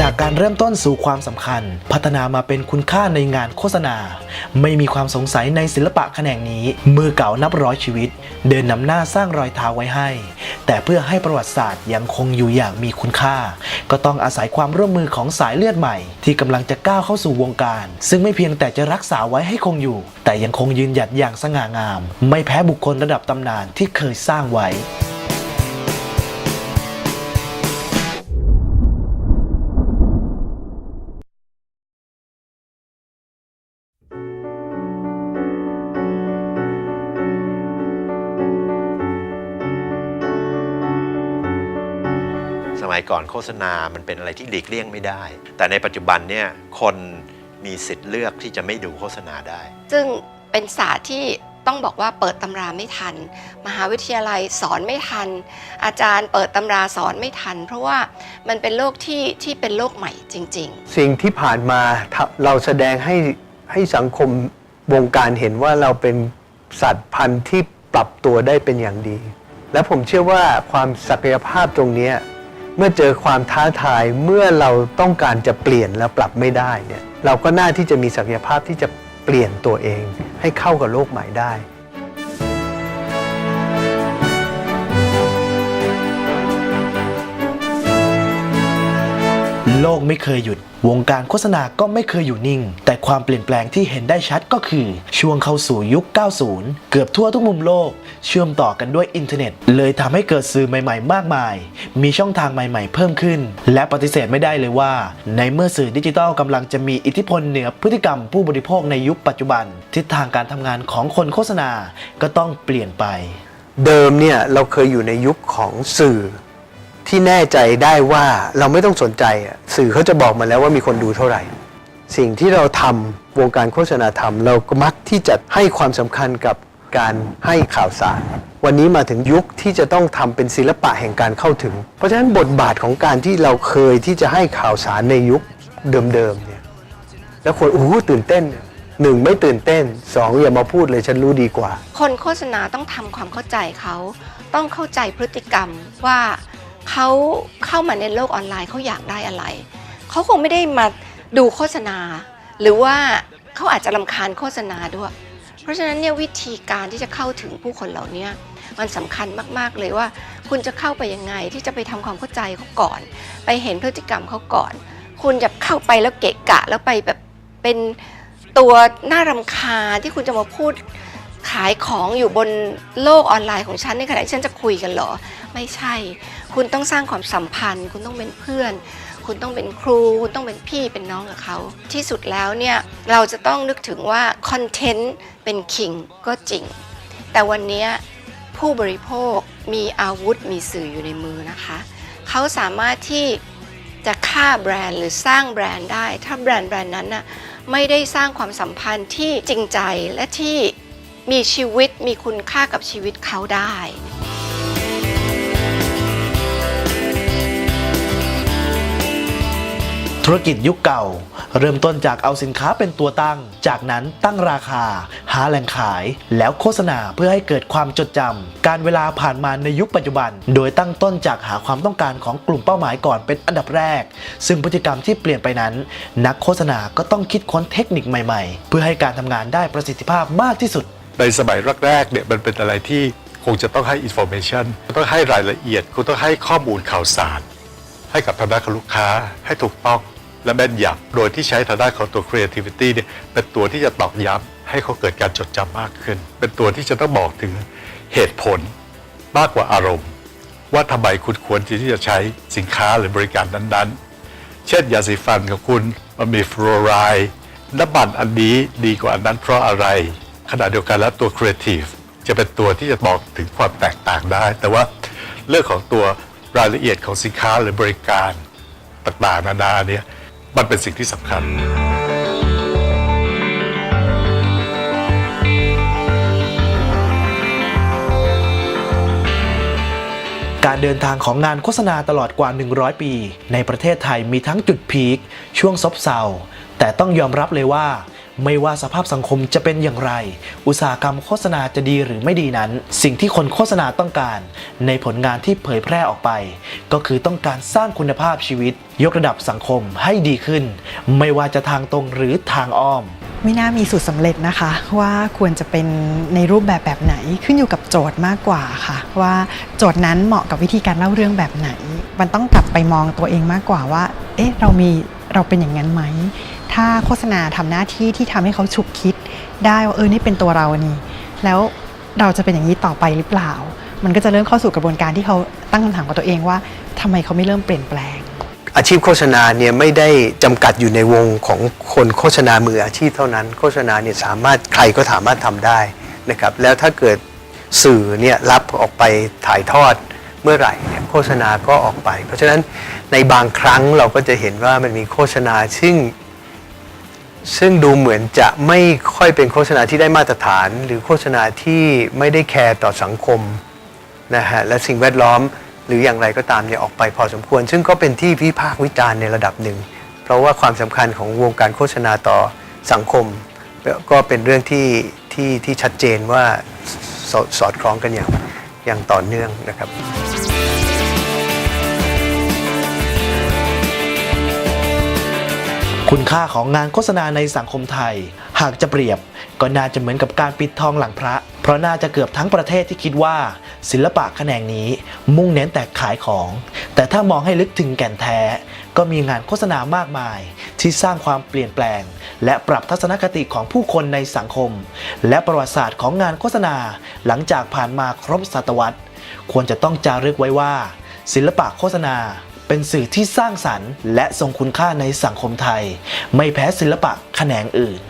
จากการเริ่มต้นสู่ความสำคัญ พัฒนามาเป็นคุณค่าในงานโฆษณา ไม่มีความสงสัยในศิลปะแขนงนี้ มือเก่านับร้อยชีวิต เดินนำหน้าสร้างรอยเท้าไว้ให้ แต่เพื่อให้ประวัติศาสตร์ยังคงอยู่อย่างมีคุณค่า ก็ต้องอาศัยความร่วมมือของสายเลือดใหม่ ที่กำลังจะก้าวเข้าสู่วงการ ซึ่งไม่เพียงแต่จะรักษาไว้ให้คงอยู่ แต่ยังคงยืนหยัดอย่างสง่างาม ไม่แพ้บุคคลระดับตำนานที่เคยสร้างไว้ สมัยก่อนโฆษณามันเป็นอะไรที่หลีกเลี่ยงไม่ได้ แต่ในปัจจุบันเนี่ยคนมีสิทธิ์เลือกที่จะไม่ดูโฆษณาได้ ซึ่งเป็นศาสตร์ที่ต้องบอกว่าเปิดตำราไม่ทัน มหาวิทยาลัยสอนไม่ทัน อาจารย์เปิดตำราสอนไม่ทัน เพราะว่ามันเป็นโลกที่ที่เป็นโลกใหม่จริง ๆ สิ่งที่ผ่านมาทำเราแสดงให้ให้สังคมวงการเห็นว่าเราเป็นสัตว์พันธุ์ที่ปรับตัวได้เป็นอย่างดี และผมเชื่อว่าความศักยภาพตรงเนี้ย เมื่อเจอความท้าทายเมื่อเราต้องการจะเปลี่ยนแล้วปรับไม่ได้เนี่ยเราก็น่าที่จะมีศักยภาพที่จะเปลี่ยนตัวเองให้เข้ากับโลกใหม่ได้ โลกไม่เคยหยุด วงการโฆษณาก็ไม่เคยอยู่นิ่ง แต่ความเปลี่ยนแปลงที่เห็นได้ชัดก็คือ ช่วงเข้าสู่ยุค 90 เกือบทั่วทุกมุมโลก เชื่อมต่อกันด้วยอินเทอร์เน็ต เลยทำให้เกิดสื่อใหม่ๆ มากมาย มีช่องทางใหม่ๆ เพิ่มขึ้น และปฏิเสธไม่ได้เลยว่า ในเมื่อสื่อดิจิทัลกำลังจะมีอิทธิพลเหนือพฤติกรรมผู้บริโภคในยุคปัจจุบัน ทิศทางการทำงานของคนโฆษณาก็ต้องเปลี่ยนไป เดิมเนี่ยเราเคยอยู่ในยุคของสื่อ ที่แน่ใจได้ว่าเราไม่ต้องสนใจสื่อเขาจะบอกมาแล้วว่ามีคนดูเท่าไหร่ สิ่งที่เราทำวงการโฆษณาทำเราก็มักที่จะให้ความสำคัญกับการให้ข่าวสาร วันนี้มาถึงยุคที่จะต้องทำเป็นศิลปะแห่งการเข้าถึง เพราะฉะนั้นบทบาทของการที่เราเคยที่จะให้ข่าวสารในยุคเดิมๆเนี่ยแล้วคนโอ้ตื่นเต้นหนึ่งไม่ตื่นเต้นสองอย่ามาพูดเลยฉันรู้ดีกว่า คนโฆษณาต้องทำความเข้าใจเขา ต้องเข้าใจพฤติกรรมว่า เขาเข้ามาในโลกออนไลน์เขาอยากได้อะไร เขาคงไม่ได้มาดูโฆษณา หรือว่าเขาอาจจะลำคาญโฆษณาด้วย เพราะฉะนั้นเนี่ยวิธีการที่จะเข้าถึงผู้คนเหล่านี้มันสำคัญมาก ๆ เลยว่า คุณจะเข้าไปยังไงที่จะไปทำความเข้าใจเขาก่อน ไปเห็นพฤติกรรมเขาก่อน คุณจะเข้าไปแล้วเกะกะ แล้วไปแบบเป็นตัวน่ารำคาญที่คุณจะมาพูดขายของอยู่บนโลกออนไลน์ของฉันในขณะที่ฉันจะคุยกันเหรอ ไม่ใช่ คุณต้องสร้างความสัมพันธ์ คุณต้องเป็นเพื่อน คุณต้องเป็นครู คุณต้องเป็นพี่เป็นน้องกับเขาที่สุดแล้วเนี่ยเราจะต้องนึกถึงว่าคอนเทนต์เป็นคิงก็จริง แต่วันนี้ผู้บริโภคมีอาวุธมีสื่ออยู่ในมือนะคะ เขาสามารถที่จะฆ่าแบรนด์หรือสร้างแบรนด์ได้ ถ้าแบรนด์แบรนด์นั้นน่ะไม่ได้สร้างความสัมพันธ์ที่จริงใจและที่มีชีวิตมีคุณค่ากับชีวิตเขาได้ ธุรกิจยุคเก่า เริ่มต้นจากเอาสินค้าเป็นตัวตั้ง จากนั้นตั้งราคา หาแหล่งขาย แล้วโฆษณาเพื่อให้เกิดความจดจำการเวลาผ่านมาในยุคปัจจุบัน โดยตั้งต้นจากหาความต้องการของกลุ่มเป้าหมายก่อนเป็นอันดับแรก ซึ่งพฤติกรรมที่เปลี่ยนไปนั้น นักโฆษณาก็ต้องคิดค้นเทคนิคใหม่ๆ เพื่อให้การทำงานได้ประสิทธิภาพมากที่สุด ในสมัยแรกๆเนี่ยมันเป็นอะไรที่คงจะต้องให้ information ต้องให้รายละเอียดคุณต้องให้ข้อมูลข่าวสารให้กับทางด้านลูกค้าให้ถูกต้อง และแม่นยำโดยที่ใช้ทางด้านของตัว creativity เนี่ยเป็นตัวที่จะตอกย้ำให้เขาเกิดการจดจำมากขึ้น เป็นตัวที่จะต้องบอกถึงเหตุผลมากกว่าอารมณ์ ว่าทำไมคุณควรที่จะใช้สินค้าหรือบริการนั้นๆ เช่นยาสีฟันของคุณมันมีฟลูออไรด์น้ำมันอันนี้ดีกว่าอันนั้นเพราะอะไร ขณะเดียวกันแล้วตัว Creative จะเป็นตัวที่จะบอกถึงความแตกต่างได้ แต่ว่าเรื่องของตัวรายละเอียดของสินค้าหรือบริการต่างๆนานาเนี่ย มันเป็นสิ่งที่สำคัญ การเดินทางของงานโฆษณาตลอดกว่า 100 ปี ในประเทศไทยมีทั้งจุดพีคช่วงซบเซาแต่ต้องยอมรับเลยว่า ไม่ว่าสภาพสังคมจะเป็นอย่างไร อุตสาหกรรมโฆษณาจะดีหรือไม่ดีนั้น สิ่งที่คนโฆษณาต้องการ ในผลงานที่เผยแพร่ออกไป ก็คือต้องการสร้างคุณภาพชีวิต ยกระดับสังคมให้ดีขึ้น ไม่ว่าจะทางตรงหรือทางอ้อมไม่น่ามีสูตรสำเร็จนะคะว่าควรจะเป็นในรูปแบบแบบไหนขึ้นอยู่กับโจทย์มากกว่าค่ะ ว่าโจทย์นั้นเหมาะกับวิธีการเล่าเรื่องแบบไหน มันต้องกลับไปมองตัวเองมากกว่าว่า เอ๊ะเรามีเราเป็นอย่างนั้นไหม ถ้าโฆษณาทำหน้าที่ที่ทำให้เขาฉุกคิด ได้ว่าเออนี่เป็นตัวเรานี่ แล้วเราจะเป็นอย่างนี้ต่อไปหรือเปล่า มันก็จะเริ่มเข้าสู่กระบวนการที่เขาตั้งคำถามกับตัวเองว่าทำไมเขาไม่เริ่มเปลี่ยนแปลง อาชีพโฆษณาเนี่ยไม่ได้จำกัดอยู่ในวงของคนโฆษณามืออาชีพเท่านั้น โฆษณาเนี่ยสามารถใครก็สามารถทำได้นะครับ แล้วถ้าเกิดสื่อเนี่ยรับออกไปถ่ายทอดเมื่อไหร่เนี่ยโฆษณาก็ออกไป เพราะฉะนั้นในบางครั้งเราก็จะเห็นว่ามันมีโฆษณาซึ่ง ซึ่งดูเหมือนจะไม่ค่อยเป็นโฆษณาที่ได้มาตรฐาน หรือโฆษณาที่ไม่ได้แคร์ต่อสังคมนะฮะและสิ่งแวดล้อมหรืออย่างไรก็ตามเนี่ยออกไปพอสมควร ซึ่งก็เป็นที่วิพากษ์วิจารณ์ในระดับหนึ่ง เพราะว่าความสำคัญของวงการโฆษณาต่อสังคม ก็เป็นเรื่องที่ที่ที่ชัดเจนว่าสอสอดคล้องกันอย่างอย่างต่อเนื่องนะครับ คุณค่าของงานโฆษณาในสังคมไทย หากจะเปรียบ ก็น่าจะเหมือนกับการปิดทองหลังพระ เพราะน่าจะเกือบทั้งประเทศที่คิดว่า ศิลปะแขนงนี้มุ่งเน้นแต่ขายของ แต่ถ้ามองให้ลึกถึงแก่นแท้ ก็มีงานโฆษณามากมาย ที่สร้างความเปลี่ยนแปลง และปรับทัศนคติของผู้คนในสังคม และประวัติศาสตร์ของงานโฆษณา หลังจากผ่านมาครบศตวรรษ ควรจะต้องจารึกไว้ว่า ศิลปะโฆษณา เป็นสื่อที่สร้างสรรค์ และทรงคุณค่าในสังคมไทย ไม่แพ้ศิลปะแขนงอื่น